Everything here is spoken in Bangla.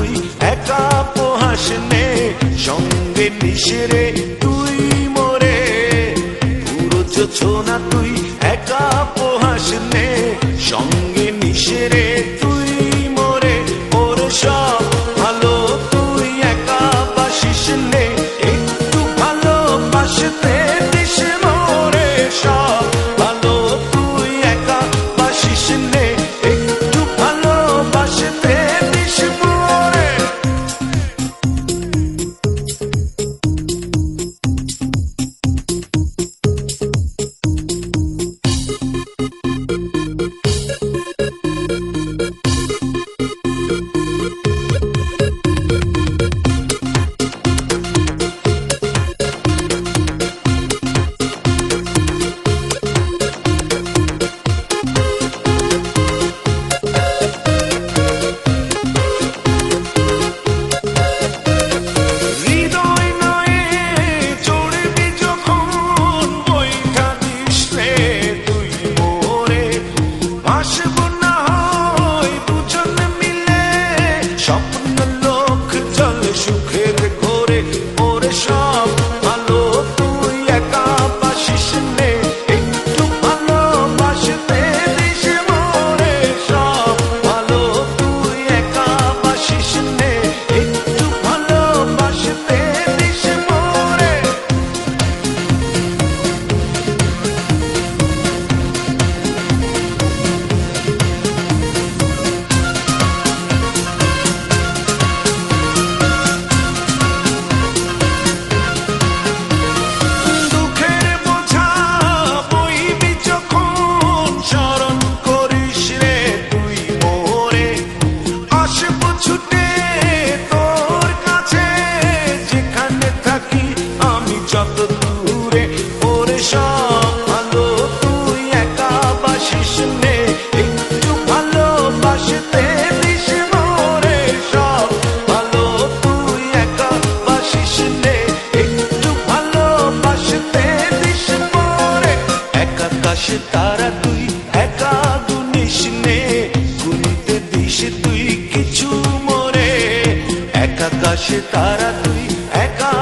তুই একা পোহাসনে সঙ্গে নিশেরে তুই মরে। পুরো না তুই একা পোহাসনে সঙ্গে নিশেরে তুই তারা তুই, একা গুনিস নে গুনিতে দিস তুই, কিছু মরে। একা কাশে তারা তুই, একা